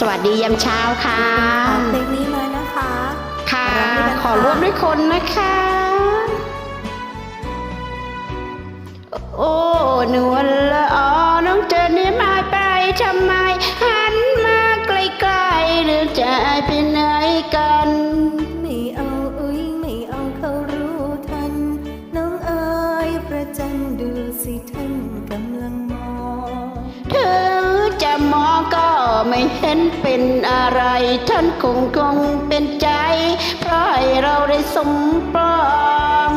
สวัสดียามเช้าค่ะเพลงนี้มานะคะค่ะร้องด้วยกันค่ะขอร่วมด้วยคนนะคะ โอ้นวลละออน้องเจอเนี่ยมาไปทำไม หันมาไกลๆหรือจะไปไหนกันไม่เอาอุ้ยไม่เอาเขารู้ทัน น้องเอ๋ยประจันดูสิท่านกำลังมองเธอจะมองก็ ไม่เห็นเป็นอะไร ท่านคงคงเป็นใจ เพราะให้เราได้สมปอง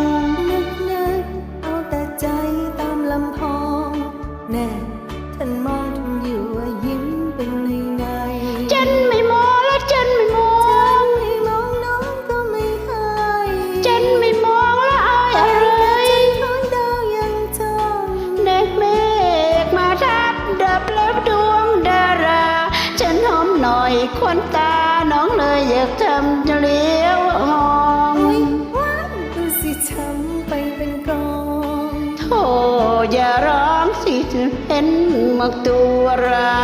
ควันตาน้องเลยอยากทำจะเลี้ยวมองอุ๊ยว้าวดูสิช้ำไปเป็นกองโธ่อย่าร้องสิจะเห็นหมากตัวเรา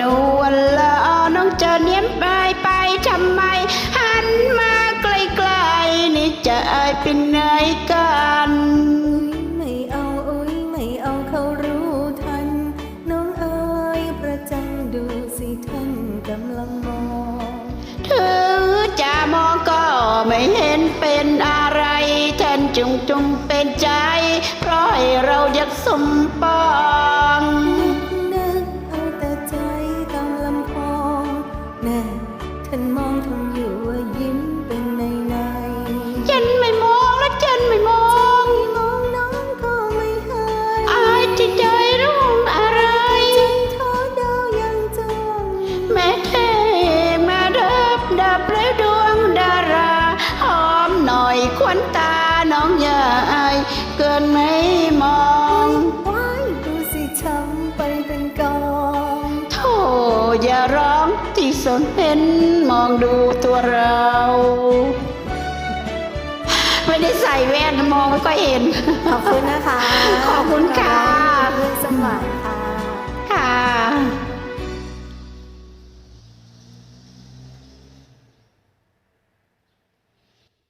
นวลละอน้องจะเนียมไปไปทำไม หันมาไกลๆนี่จะอายเป็นไงกันไม่เอาอุ้ยไม่เอาเขารู้ทัน น้องเอ๋ยประจันดูสิท่านกำลังมองถึงจะมองก็ไม่เห็นเป็นอะไรท่านจงจงเป็นใจ เพราะให้เราอยากสมปอง ท่านมองทำอยู่ว่ายิ้มเป็นในในฉันไม่มองและฉันไม่มองไม่มองน้องก็ไม่ให้อายที่ใจรุ่งอะไรจันทอดาวยังจ้องแม้เทมาดับดับแล้วดวงดาราหอมหน่อยควันตาน้องอย่าอายเกินไม่มองว้ายดูสิช้ำไปเป็นกองโธ่อย่าร้องที่ สนเห็นมองดูตัวเรา ไม่ได้ใส่แว่นมองไม่ค่อยเห็น ขอบคุณนะคะขอบคุณค่ะเรื่องสมัยค่ะค่ะ